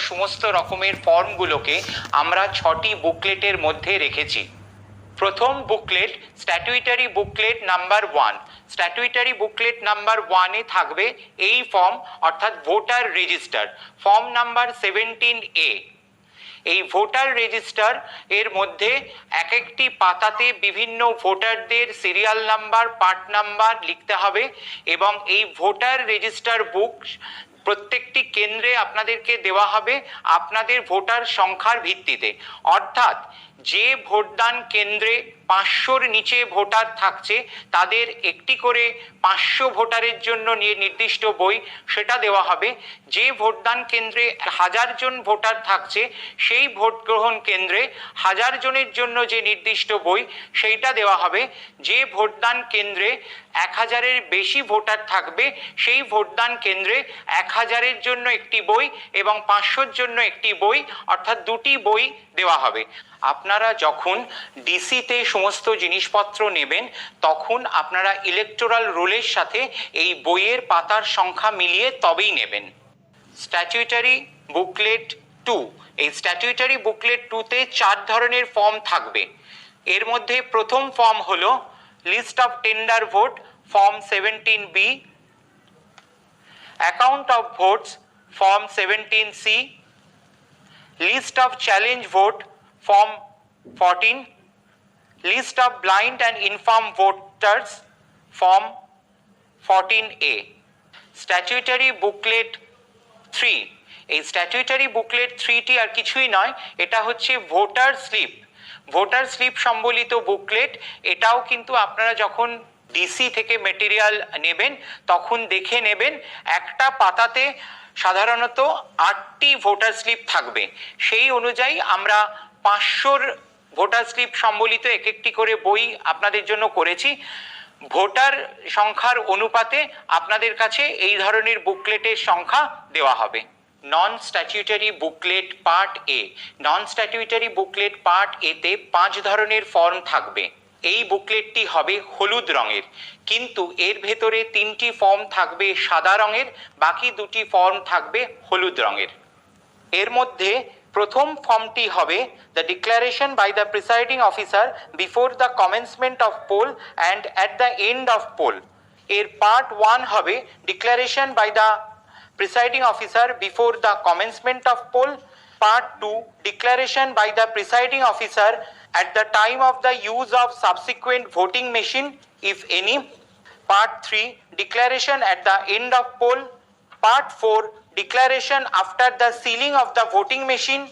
সমস্ত রকমের ফর্মগুলোকে আমরা ছটি বুকলেটের মধ্যে রেখেছি। প্রথম booklet statutory booklet number one statutory booklet number ওয়ানে থাকবে এই ফর্ম অর্থাৎ voter register form number seventeen A এই ভোটার রেজিস্টার এর মধ্যে এক একটি পাতাতে বিভিন্ন ভোটারদের সিরিয়াল নাম্বার পার্ট নাম্বার লিখতে হবে এবং এই ভোটার রেজিস্টার বুক প্রত্যেকটি কেন্দ্রে আপনাদেরকে দেওয়া হবে আপনাদের ভোটার সংখ্যার ভিত্তিতে। অর্থাৎ যে ভোটদান কেন্দ্রে পাঁচশোর নিচে ভোটার থাকছে, তাদের একটি করে পাঁচশো ভোটারের জন্য নিয়ে নির্দিষ্ট বই সেটা দেওয়া হবে। যে ভোটদান কেন্দ্রে হাজার জন ভোটার থাকছে, সেই ভোট গ্রহণ কেন্দ্রে হাজার জনের জন্য যে নির্দিষ্ট বই সেইটা দেওয়া হবে। যে ভোটদান কেন্দ্রে এক হাজারের বেশি ভোটার থাকবে, সেই ভোটদান কেন্দ্রে এক হাজারের জন্য একটি বই এবং পাঁচশোর জন্য একটি বই, অর্থাৎ দুটি বই দেওয়া হবে। আপনারা যখন ডিসিতে সমস্ত জিনিসপত্র নেবেন, তখন আপনারা ইলেকটোরাল রোলের সাথে এই বইয়ের পাতার সংখ্যা মিলিয়ে তবেই নেবেন। স্ট্যাচুইটারি বুকলেট টু এই স্ট্যাচুইটারি বুকলেট টুতে চার ধরনের ফর্ম থাকবে। এর মধ্যে প্রথম ফর্ম হল list of tender vote form seventeen B account of votes form seventeen C list of challenge vote form fourteen list of blind and infirm voters form fourteen A statutory booklet three এই statutory booklet থ্রিটি আর কিছুই নয়, এটা হচ্ছে voter slip voter slip সম্বলিত booklet এটাও কিন্তু আপনারা যখন ডিসি থেকে মেটেরিয়াল নেবেন, তখন দেখে নেবেন, একটা পাতাতে সাধারণত আটটি ভোটার স্লিপ থাকবে। সেই অনুযায়ী আমরা পাঁচশোর ভোটার স্লিপ সম্বলিত এক একটি করে বই আপনাদের জন্য করেছি। ভোটার সংখ্যার অনুপাতে আপনাদের কাছে এই ধরনের বুকলেটের সংখ্যা দেওয়া হবে। Non statutory booklet part A non statutory booklet part এতে পাঁচ ধরনের ফর্ম থাকবে। এই বুকলেটটি হবে হলুদ রঙের। কিন্তু এর ভেতরে তিনটি ফর্ম থাকবে সাদা রঙের, বাকি দুটি ফর্ম থাকবে হলুদ রঙের। এর মধ্যে প্রথম ফর্মটি হবে the declaration by the presiding officer before the commencement of poll and at the end of poll এর পার্ট ওয়ান হবে declaration by the presiding officer before the commencement of poll part two declaration by the presiding officer at the time of the use of subsequent voting machine if any part 3 declaration at the end of poll part 4 declaration after the sealing of the voting machine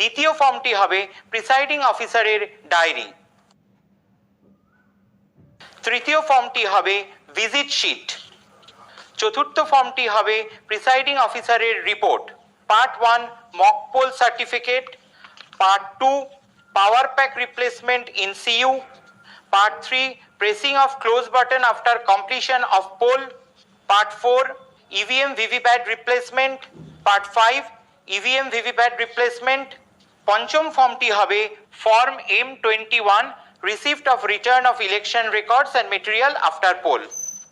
দ্বিতীয় ফর্মটি হবে presiding অফিসারের diary তৃতীয় ফর্মটি হবে visit sheet চতুর্থ ফর্মটি হবে প্রিসাইডিং অফিসারের report part one mock poll certificate part two power pack replacement in CU. Part 3 pressing of close button after completion of poll. Part 4 EVM VVPAT replacement. Part 5 EVM VVPAT replacement. পঞ্চম ফর্মটি হবে form M twenty one receipt of return of election records and material after poll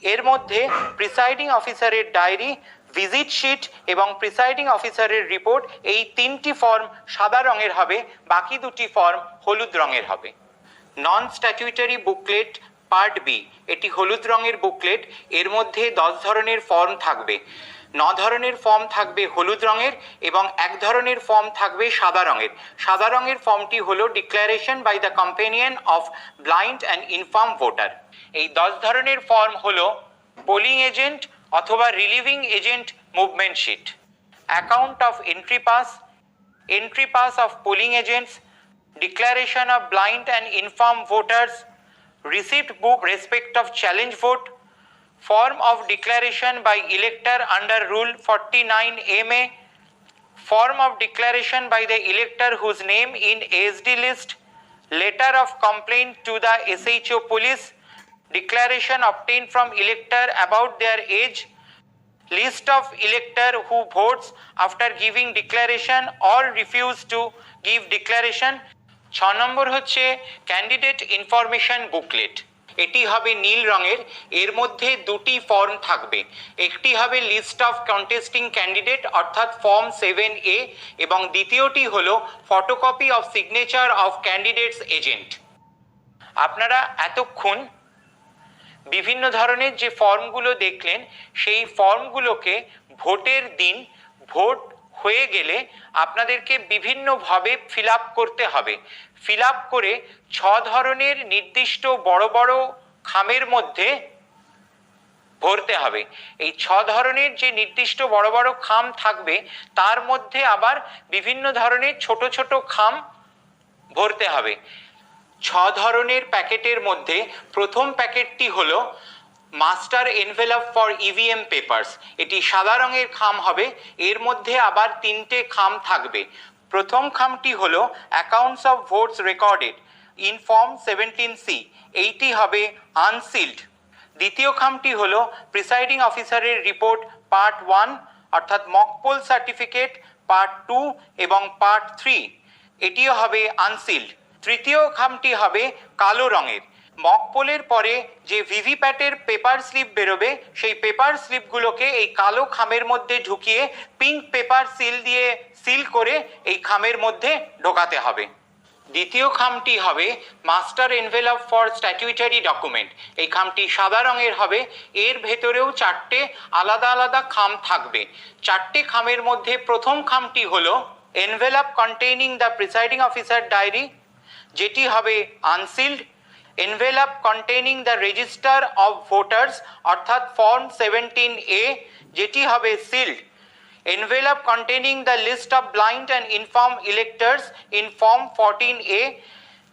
এর মধ্যে presiding অফিসারের diary visit sheet এবং presiding অফিসারের report এই তিনটি ফর্ম সাদা রঙের হবে, বাকি দুটি ফর্ম হলুদ রঙের হবে non statutory booklet part B এটি হলুদ রঙের বুকলেট এর মধ্যে দশ ধরনের ফর্ম থাকবে। ন ধরনের ফর্ম থাকবে হলুদ রঙের এবং এক ধরনের ফর্ম থাকবে সাদা রঙের। সাদা রঙের ফর্মটি হলো declaration by the companion of blind and infirm voter এই দশ ধরনের ফর্ম হলো পোলিং এজেন্ট অথবা relieving agent movement sheet account of entry pass entry pass of polling agents, declaration of blind and infirm voters, receipt book respect of challenge vote, form of declaration by elector under Rule 49 MA, form of declaration by the elector whose name in ASD list, letter of complaint to the SHO police, declaration obtained from elector about their age, list of elector who votes after giving declaration or refuse to give declaration ছ নম্বর হচ্ছে candidate information booklet এটি হবে নীল রঙের, এর মধ্যে দুটি form থাকবে। একটি হবে লিস্ট অফ কন্টেস্টিং ক্যান্ডিডেট অর্থাৎ ফর্ম সেভেন এ এবং দ্বিতীয়টি হল photocopy of signature of candidate's agent আপনারা এতক্ষণ বিভিন্ন ধরনের যে ফর্মগুলো দেখলেন, সেই ফর্মগুলোকে ভোটের দিন, ভোট হয়ে গেলে আপনাদেরকে বিভিন্নভাবে ফিল করতে হবে। ফিল করে ছ ধরনের নির্দিষ্ট বড় বড় খামের মধ্যে ভরতে হবে। এই ছ ধরনের যে নির্দিষ্ট বড় বড় খাম থাকবে, তার মধ্যে আবার বিভিন্ন ধরনের ছোট ছোট খাম ভরতে হবে। ছ ধরনের প্যাকেটের মধ্যে প্রথম প্যাকেটটি হলো master envelope for EVM papers. এটি সাদা রঙের খাম হবে, এর মধ্যে আবার তিনটে খাম থাকবে। প্রথম খামটি হলো accounts of votes recorded in form seventeen C এইটি হবে আনসিল্ড দ্বিতীয় খামটি হলো প্রিসাইডিং অফিসারের রিপোর্ট পার্ট ওয়ান অর্থাৎ mock poll certificate part two এবং পার্ট থ্রি এটিও হবে আনসিল্ড তৃতীয় খামটি হবে কালো রঙের। মকপোলের পরে যে ভিভিপ্যাটের পেপার স্লিপ বেরোবে, সেই পেপার স্লিপগুলোকে এই কালো খামের মধ্যে ঢুকিয়ে পিঙ্ক পেপার সিল দিয়ে সিল করে এই খামের মধ্যে ঢোকাতে হবে। দ্বিতীয় খামটি হবে master envelope for statutory document এই খামটি সাদা রঙের হবে, এর ভেতরেও চারটে আলাদা আলাদা খাম থাকবে। চারটে খামের মধ্যে প্রথম খামটি হলো envelope containing the presiding officer diary যেটি হবে unsealed envelope containing the register of voters অর্থাৎ ফর্ম সেভেন্টিন এ যেটি হবে sealed envelope containing the list of blind and infirm electors in form 14a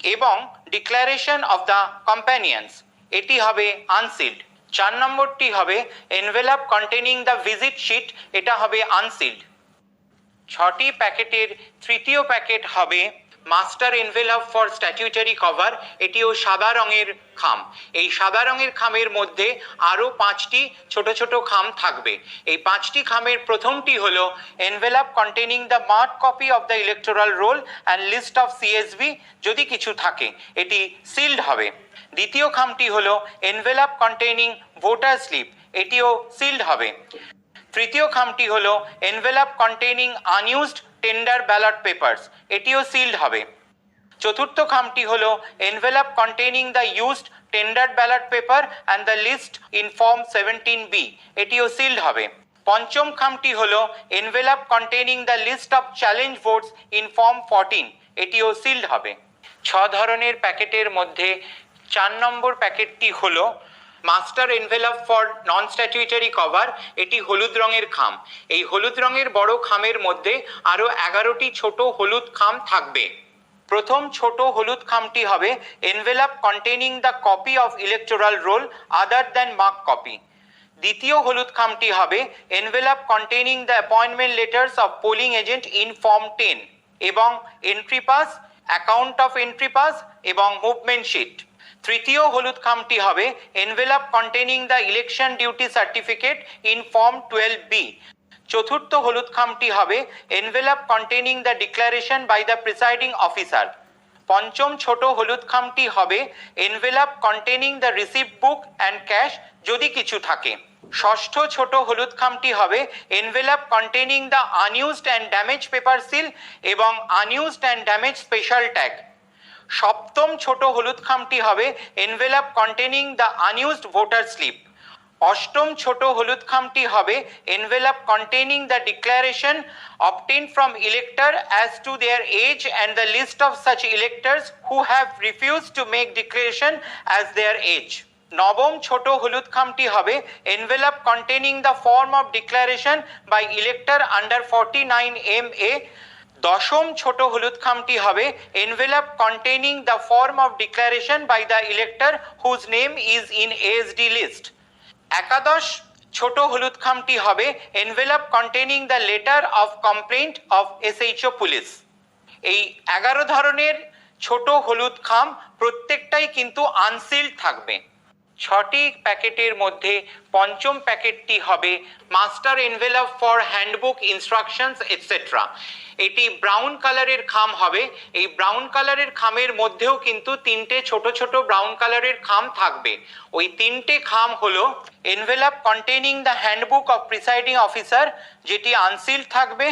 এবং ডিক্লারেশন অফ দ্য কম্প্যানিয়ন্স এটি হবে unsealed চার নম্বরটি হবে envelope containing the visit sheet এটা হবে আনসিল্ড ছটি প্যাকেটের তৃতীয় প্যাকেট হবে master envelope for statutory cover, এটিও সাদা রঙের খাম। এই সাদা রঙের খামের মধ্যে আরও পাঁচটি ছোট ছোট খাম থাকবে। এই পাঁচটি খামের প্রথমটি হল envelope containing the mark copy of the electoral roll and list of CSB যদি কিছু থাকে, এটি সিল্ড হবে। দ্বিতীয় খামটি হল এনভেলপ কন্টেনিং ভোটার স্লিপ, এটিও সিল্ড হবে। তৃতীয় খামটি হল envelope containing unused tender ballot papers এটিও সিল্ড হবে। চতুর্থ খামটি হল envelope containing the used tender ballot paper and the list in form seventeen B এটিও সিল্ড হবে। পঞ্চম খামটি হল envelope containing the list of challenge votes in form fourteen এটিও সিল্ড হবে। ছ ধরনের প্যাকেটের মধ্যে চার নম্বর প্যাকেটটি হলো master envelope for non statutory cover, এটি হলুদ রঙের খাম। এই হলুদ রঙের বড় খামের মধ্যে আরও এগারোটি ছোট হলুদ খাম থাকবে। প্রথম ছোট হলুদ খামটি হবে envelope containing the copy of electoral roll other than mark copy. দ্বিতীয় হলুদ খামটি হবে envelope containing the appointment letters of polling agent in form ten এবং entry pass, account of entry pass এবং মুভমেন্ট শিট। তৃতীয় হলুদ খামটি হবে envelope containing the election duty certificate in form twelve B চতুর্থ হলুদ খামটি হবে envelope containing the declaration by the presiding officer পঞ্চম ছোট হলুদ খামটি হবে envelope containing the receipt book and cash যদি কিছু থাকে। ষষ্ঠ ছোট হলুদ খামটি হবে envelope containing the unused and damage paper seal এবং unused and damage special tag সপ্তম ছোট হলুদ খামটি হবে envelope containing the unused voter slip অষ্টম ছোট হলুদ খামটি হবে envelope containing the declaration obtain from elector as to their age and the list of such electors who have refuse to make declaration as their age নবম ছোট হলুদ খামটি হবে envelope containing the form of declaration by elector under forty nine M A দশম ছোট হলুদ খামটি হবে envelope containing the form of declaration by the elector whose name is in ASD list একাদশ ছোট হলুদ খামটি হবে envelope containing the letter of complaint of SHO police এই এগারো ধরনের ছোট হলুদ খাম প্রত্যেকটাই কিন্তু আনসিল্ড থাকবে। ছটি প্যাকেটের মধ্যে পঞ্চম প্যাকেটটি হবে master envelope for handbook instructions etcetera এটি ব্রাউন কালারের খাম হবে। এই ব্রাউন কালারের খামের মধ্যেও কিন্তু তিনটে ছোট ছোট ব্রাউন কালারের খাম থাকবে। ওই তিনটে খাম হলো envelope containing the handbook of presiding officer, যেটি আনসিল্ড থাকবে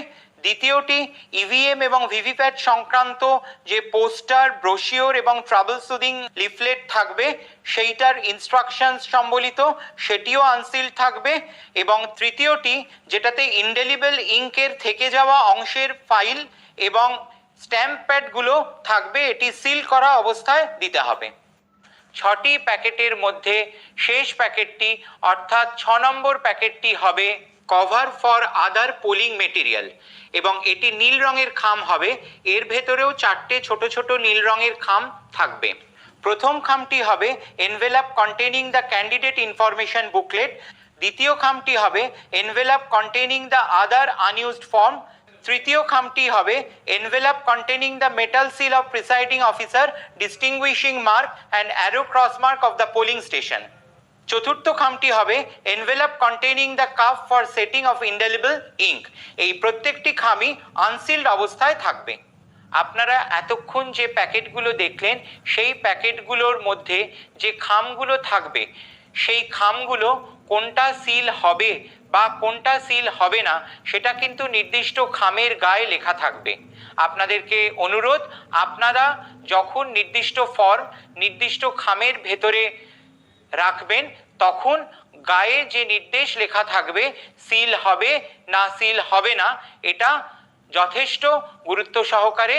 দ্বিতীয়টি ইভিএম এবং ভিভিপ্যাট সংক্রান্ত যে পোস্টার, ব্রোশিওর এবং ট্রাভেল সুদিং লিফলেট থাকবে, সেইটার ইনস্ট্রাকশনস সম্বলিত, সেটিও আনসিল্ড থাকবে এবং তৃতীয়টি, যেটাতে ইনডেলিবল ইঙ্কের থেকে যাওয়া অংশের ফাইল এবং স্ট্যাম্প প্যাডগুলো থাকবে, এটি সিল করা অবস্থায় দিতে হবে। ছটি প্যাকেটের মধ্যে শেষ প্যাকেটটি, অর্থাৎ ছ নম্বর প্যাকেটটি হবে cover for other polling material এবং এটি নীল রঙের খাম হবে। এর ভেতরেও চারটে ছোট ছোট নীল রঙের খাম থাকবে। প্রথম খামটি হবে envelope containing the candidate information booklet দ্বিতীয় খামটি হবে envelope containing the other unused form তৃতীয় খামটি হবে envelope containing the metal seal of presiding officer distinguishing mark and arrow cross mark of the polling station চতুর্থ খামটি হবে envelope containing the cup for setting of indelible ink এই প্রত্যেকটি খামই unsealed অবস্থায় থাকবে। আপনারা এতক্ষণ যে প্যাকেটগুলো দেখলেন, সেই প্যাকেটগুলোর মধ্যে যে খামগুলো থাকবে, সেই খামগুলো কোনটা সিল হবে বা কোনটা সিল হবে না, সেটা কিন্তু নির্দিষ্ট খামের গায়ে লেখা থাকবে। আপনাদেরকে অনুরোধ, আপনারা যখন নির্দিষ্ট ফর্ম নির্দিষ্ট খামের ভেতরে রাখবেন, তখন গায়ে যে নির্দেশ লেখা থাকবে সিল হবে না সিল হবে না, এটা যথেষ্ট গুরুত্ব সহকারে